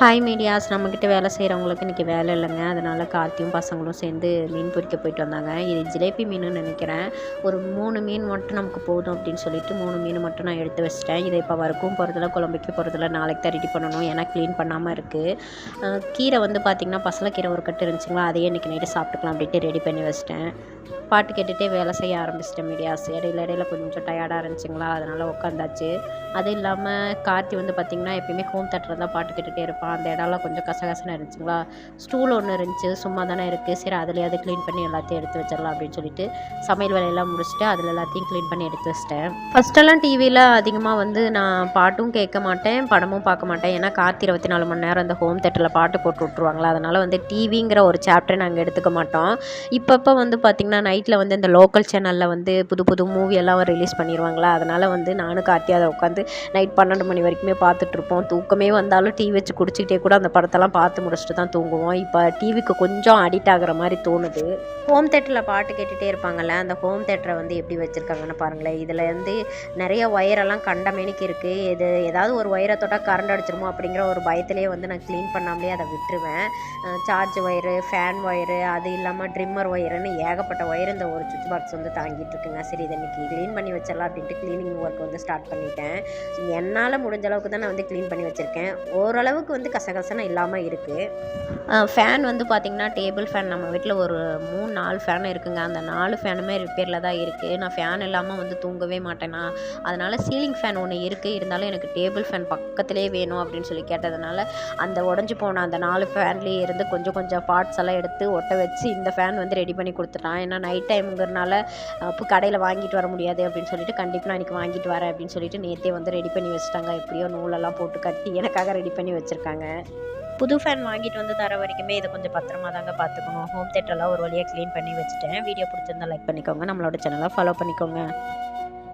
Hi medias நம்மக்கிட்ட வேலை செய்கிறவங்களுக்கு இன்றைக்கி வேலை இல்லைங்க. அதனால் கார்த்தியும் பசங்களும் சேர்ந்து மீன் பிடிக்க போயிட்டு வந்தாங்க. இது ஜிலேபி மீனுன்னு நினைக்கிறேன். ஒரு மூணு மீன் மட்டும் நமக்கு போதும் அப்படின்னு சொல்லிட்டு மூணு மீன் மட்டும் நான் எடுத்து வச்சிட்டேன். இதை இப்போ வறுக்கும் போகிறதில்ல குழம்புக்கு போகிறதில்ல நாளைக்கு தான் ரெடி பண்ணணும். ஏன்னா க்ளீன் பண்ணாமல் இருக்குது கீரை வந்து பார்த்திங்கன்னா பசலக்கீரை ஒரு கட்டு இருந்துச்சுங்களா? அதையே இன்றைக்கி நைட்டு சாப்பிட்டுக்கலாம் அப்படின்ட்டு ரெடி பண்ணி வச்சிட்டேன். பாட்டு கேட்டுகிட்டே வேலை செய்ய ஆரம்பிச்சிட்டேன் மீடியாஸ் இடையில இடையில கொஞ்சம் டயர்டாக இருந்துச்சுங்களா அதனால் உட்காந்தாச்சு அது இல்லாமல் கார்த்தி வந்து பார்த்திங்கன்னா எப்பயுமே ஹோம் தேட்டரில் தான் பாட்டு கேட்டுகிட்டே இருப்பான். அந்த இடம்லாம் கொஞ்சம் கசகசன்னு இருந்துச்சுங்களா? ஸ்டூல் ஒன்று இருந்துச்சு சும்மா தானே இருக்குது சரி அதுலேயாவது க்ளீன் பண்ணி எல்லாத்தையும் எடுத்து வச்சிடலாம் அப்படின்னு சொல்லிட்டு சமையல் வேலையெல்லாம் முடிச்சுட்டு அதில் எல்லாத்தையும் க்ளீன் பண்ணி எடுத்து வச்சிட்டேன். ஃபஸ்ட்டெல்லாம் டிவியில் அதிகமாக வந்து நான் பாட்டும் கேட்க மாட்டேன் படமும் பார்க்க மாட்டேன். ஏன்னா கார்த்தி இருபத்தி நாலு மணி நேரம் அந்த ஹோம் தேட்டரில் பாட்டு போட்டு விட்ருவாங்களா அதனால் வந்து டிவிங்கிற ஒரு சாப்டரை நாங்கள் எடுத்துக்க மாட்டோம். இப்பப்போ வந்து பார்த்திங்கன்னா நைட்டில் வந்து இந்த லோக்கல் சேனலில் வந்து புது புது மூவி எல்லாம் ரிலீஸ் பண்ணிடுவாங்களா அதனால் வந்து நானும் கார்த்தி அதை உட்காந்து நைட் பன்னெண்டு மணி வரைக்குமே பார்த்துட்ருப்போம். தூக்கமே வந்தாலும் டீ வச்சு குடிச்சிக்கிட்டே கூட அந்த படத்தெல்லாம் பார்த்து முடிச்சுட்டு தான் தூங்குவோம். இப்போ டிவிக்கு கொஞ்சம் அடிக்ட் ஆகிற மாதிரி தோணுது. ஹோம் தேட்டரில் பாட்டு கேட்டுகிட்டே இருப்பாங்கள்ல அந்த ஹோம் தேட்டரை வந்து எப்படி வச்சுருக்காங்கன்னு பாருங்களேன். இதில் வந்து நிறைய ஒயரெல்லாம் கண்டமேனிக்கு இருக்குது இது ஏதாவது ஒரு ஒயரை தொட்டால் கரண்ட் அடிச்சிருமோ அப்படிங்கிற ஒரு பயத்திலேயே வந்து நான் க்ளீன் பண்ணாமலே அதை விட்டுருவேன். சார்ஜ் ஒயரு ஃபேன் ஒயரு அது இல்லாமல் ட்ரிம்மர் ஒயருன்னு ஏகப்பட்ட ஒயர் இந்த ஒரு சுவிட்ச் பாக்ஸ் வந்து தாங்கிட்டு இருக்குங்க. சரி இதை இன்னைக்கு க்ளீன் பண்ணி வச்சிடலாம். அப்படின்ட்டு க்ளீனிங் ஒர்க் வந்து ஸ்டார்ட் பண்ணிட்டேன். என்னால் முடிஞ்ச அளவுக்கு தான் நான் வந்து க்ளீன் பண்ணி வச்சுருக்கேன். ஓரளவுக்கு வந்து கசகசன இல்லாமல் இருக்குது ஃபேன் வந்து பார்த்திங்கன்னா டேபிள் ஃபேன் நம்ம வீட்டில் ஒரு மூணு நாலு ஃபேன் இருக்குங்க. அந்த நாலு ஃபேனுமே ரிப்பேரில் தான் இருக்குது நான் ஃபேன் இல்லாமல் வந்து தூங்கவே மாட்டேனா? அதனால் சீலிங் ஃபேன் ஒன்று இருக்குது இருந்தாலும் எனக்கு டேபிள் ஃபேன் பக்கத்துலேயே வேணும் அப்படின்னு சொல்லி கேட்டதுனால அந்த உடஞ்சி போன அந்த நாலு ஃபேன்லேயே இருந்து கொஞ்சம் கொஞ்சம் பார்ட்ஸ் எல்லாம் எடுத்து ஒட்ட வச்சு இந்த ஃபேன் வந்து ரெடி பண்ணி கொடுத்துட்டான். ஏன்னா நைட் டைம்ங்கிறனால அப்போ கடையில் வாங்கிட்டு வர முடியாது அப்படின்னு சொல்லிட்டு கண்டிப்பாக நான் இன்றைக்கி வாங்கிட்டு வரேன் அப்படின்னு சொல்லிட்டு நேற்றே வந்து ரெடி பண்ணி வச்சுட்டாங்க. எப்படியோ நூலெல்லாம் போட்டு கட்டி எனக்காக ரெடி பண்ணி வச்சுருக்காங்க. புது ஃபேன் வாங்கிட்டு வந்து தர வரைக்குமே இதை கொஞ்சம் பத்திரமா தாங்க பார்த்துக்கணும். ஹோம் தேட்டரெல்லாம் ஒரு வழியாக க்ளீன் பண்ணி வச்சுட்டேன். வீடியோ பிடிச்சிருந்தா லைக் பண்ணிக்கோங்க. நம்மளோட சேனலை ஃபாலோ பண்ணிக்கோங்க.